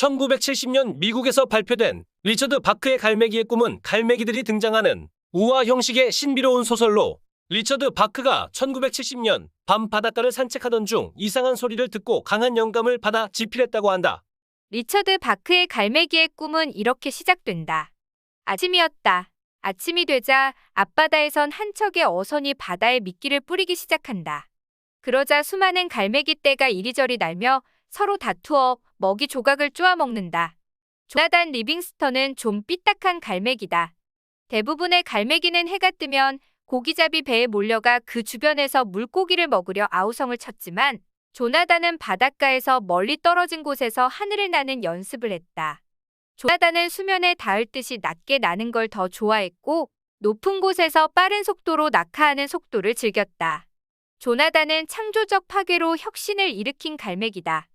1970년 미국에서 발표된 리처드 바크의 갈매기의 꿈은 갈매기들이 등장하는 우화 형식의 신비로운 소설로 리처드 바크가 1970년 밤 바닷가를 산책하던 중 이상한 소리를 듣고 강한 영감을 받아 집필했다고 한다. 리처드 바크의 갈매기의 꿈은 이렇게 시작된다. 아침이었다. 아침이 되자 앞바다에선 한 척의 어선이 바다에 미끼를 뿌리기 시작한다. 그러자 수많은 갈매기 떼가 이리저리 날며 서로 다투어 먹이 조각을 쪼아 먹는다. 조나단 리빙스턴은 좀 삐딱한 갈매기다. 대부분의 갈매기는 해가 뜨면 고기잡이 배에 몰려가 그 주변에서 물고기를 먹으려 아우성을 쳤지만 조나단은 바닷가에서 멀리 떨어진 곳에서 하늘을 나는 연습을 했다. 조나단은 수면에 닿을 듯이 낮게 나는 걸 더 좋아했고 높은 곳에서 빠른 속도로 낙하하는 속도를 즐겼다. 조나단은 창조적 파괴로 혁신을 일으킨 갈매기다.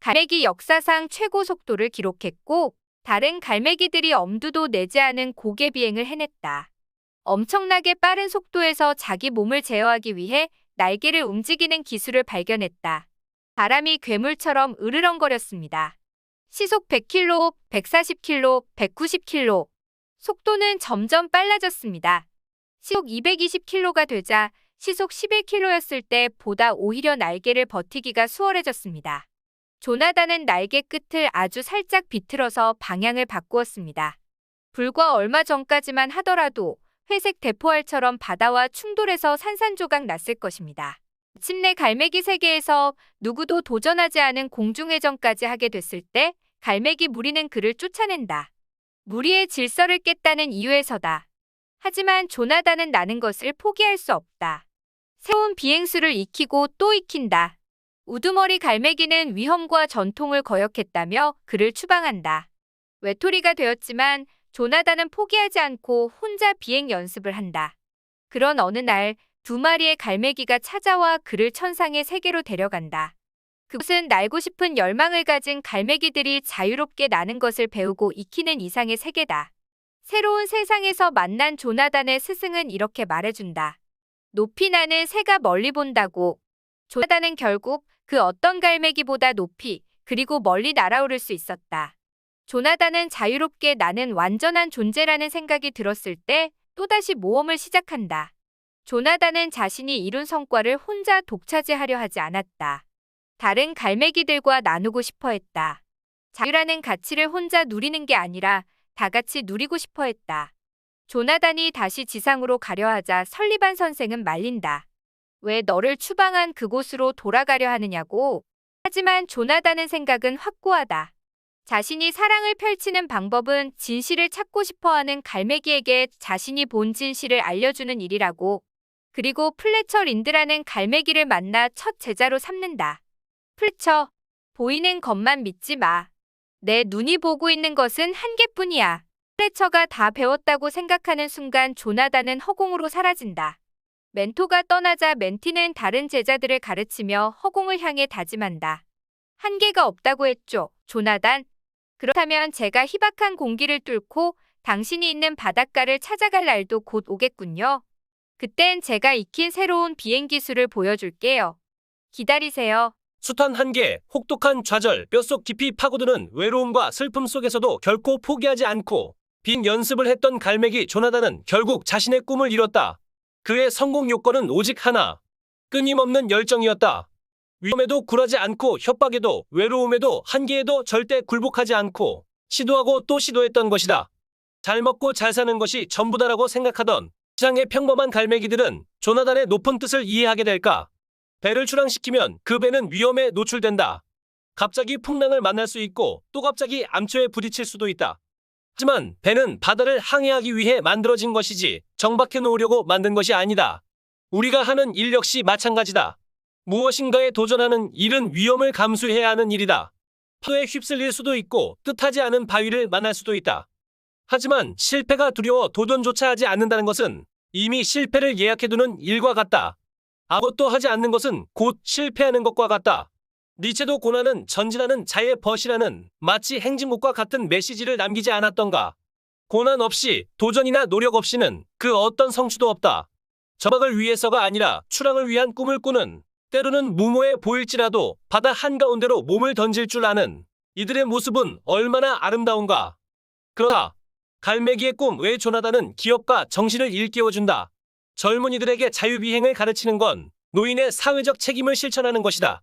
갈매기 역사상 최고 속도를 기록했고 다른 갈매기들이 엄두도 내지 않은 고개 비행을 해냈다. 엄청나게 빠른 속도에서 자기 몸을 제어하기 위해 날개를 움직이는 기술을 발견했다. 바람이 괴물처럼 으르렁거렸습니다. 시속 100km, 140km, 190km. 속도는 점점 빨라졌습니다. 시속 220km가 되자 시속 11km였을 때 보다 오히려 날개를 버티기가 수월해졌습니다. 조나단은 날개 끝을 아주 살짝 비틀어서 방향을 바꾸었습니다. 불과 얼마 전까지만 하더라도 회색 대포알처럼 바다와 충돌해서 산산조각 났을 것입니다. 마침내 갈매기 세계에서 누구도 도전하지 않은 공중회전까지 하게 됐을 때 갈매기 무리는 그를 쫓아낸다. 무리의 질서를 깼다는 이유에서다. 하지만 조나단은 나는 것을 포기할 수 없다. 새로운 비행수를 익히고 또 익힌다. 우두머리 갈매기는 위험과 전통을 거역했다며 그를 추방한다. 외톨이가 되었지만 조나단은 포기하지 않고 혼자 비행 연습을 한다. 그런 어느 날 두 마리의 갈매기가 찾아와 그를 천상의 세계로 데려간다. 그곳은 날고 싶은 열망을 가진 갈매기들이 자유롭게 나는 것을 배우고 익히는 이상의 세계다. 새로운 세상에서 만난 조나단의 스승은 이렇게 말해준다. 높이 나는 새가 멀리 본다고. 조나단은 결국 그 어떤 갈매기보다 높이 그리고 멀리 날아오를 수 있었다. 조나단은 자유롭게 나는 완전한 존재라는 생각이 들었을 때 또다시 모험을 시작한다. 조나단은 자신이 이룬 성과를 혼자 독차지하려 하지 않았다. 다른 갈매기들과 나누고 싶어 했다. 자유라는 가치를 혼자 누리는 게 아니라 다 같이 누리고 싶어 했다. 조나단이 다시 지상으로 가려 하자 설리반 선생은 말린다. 왜 너를 추방한 그곳으로 돌아가려 하느냐고. 하지만 조나단의 생각은 확고하다. 자신이 사랑을 펼치는 방법은 진실을 찾고 싶어 하는 갈매기에게 자신이 본 진실을 알려주는 일이라고. 그리고 플래처 린드라는 갈매기를 만나 첫 제자로 삼는다. 플래처, 보이는 것만 믿지 마. 내 눈이 보고 있는 것은 한 개뿐이야. 플래처가 다 배웠다고 생각하는 순간 조나단은 허공으로 사라진다. 멘토가 떠나자 멘티는 다른 제자들을 가르치며 허공을 향해 다짐한다. 한계가 없다고 했죠, 조나단. 그렇다면 제가 희박한 공기를 뚫고 당신이 있는 바닷가를 찾아갈 날도 곧 오겠군요. 그땐 제가 익힌 새로운 비행 기술을 보여줄게요. 기다리세요. 숱한 한계, 혹독한 좌절, 뼛속 깊이 파고드는 외로움과 슬픔 속에서도 결코 포기하지 않고 빈 연습을 했던 갈매기 조나단은 결국 자신의 꿈을 이뤘다. 그의 성공 요건은 오직 하나. 끊임없는 열정이었다. 위험에도 굴하지 않고 협박에도 외로움에도 한계에도 절대 굴복하지 않고 시도하고 또 시도했던 것이다. 잘 먹고 잘 사는 것이 전부다라고 생각하던 시장의 평범한 갈매기들은 조나단의 높은 뜻을 이해하게 될까? 배를 출항시키면 그 배는 위험에 노출된다. 갑자기 풍랑을 만날 수 있고 또 갑자기 암초에 부딪힐 수도 있다. 하지만 배는 바다를 항해하기 위해 만들어진 것이지 정박해 놓으려고 만든 것이 아니다. 우리가 하는 일 역시 마찬가지다. 무엇인가에 도전하는 일은 위험을 감수해야 하는 일이다. 파도에 휩쓸릴 수도 있고 뜻하지 않은 바위를 만날 수도 있다. 하지만 실패가 두려워 도전조차 하지 않는다는 것은 이미 실패를 예약해두는 일과 같다. 아무것도 하지 않는 것은 곧 실패하는 것과 같다. 니체도 고난은 전진하는 자의 벗이라는 마치 행진곡과 같은 메시지를 남기지 않았던가. 고난 없이 도전이나 노력 없이는 그 어떤 성취도 없다. 저박을 위해서가 아니라 출항을 위한 꿈을 꾸는 때로는 무모해 보일지라도 바다 한가운데로 몸을 던질 줄 아는 이들의 모습은 얼마나 아름다운가. 그러다 갈매기의 꿈 외 조나단은 기업가 정신을 일깨워준다. 젊은이들에게 자유비행을 가르치는 건 노인의 사회적 책임을 실천하는 것이다.